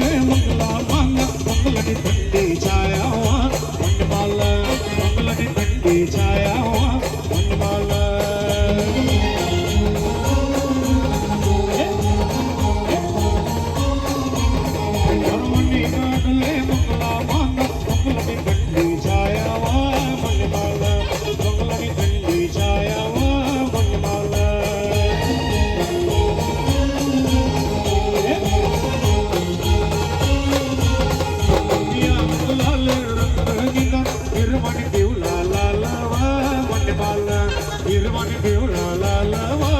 வாங்க வாங்க பொங்கல் அடி Irvani Devu La La La Va Vande Pala. Irvani Devu La La La Va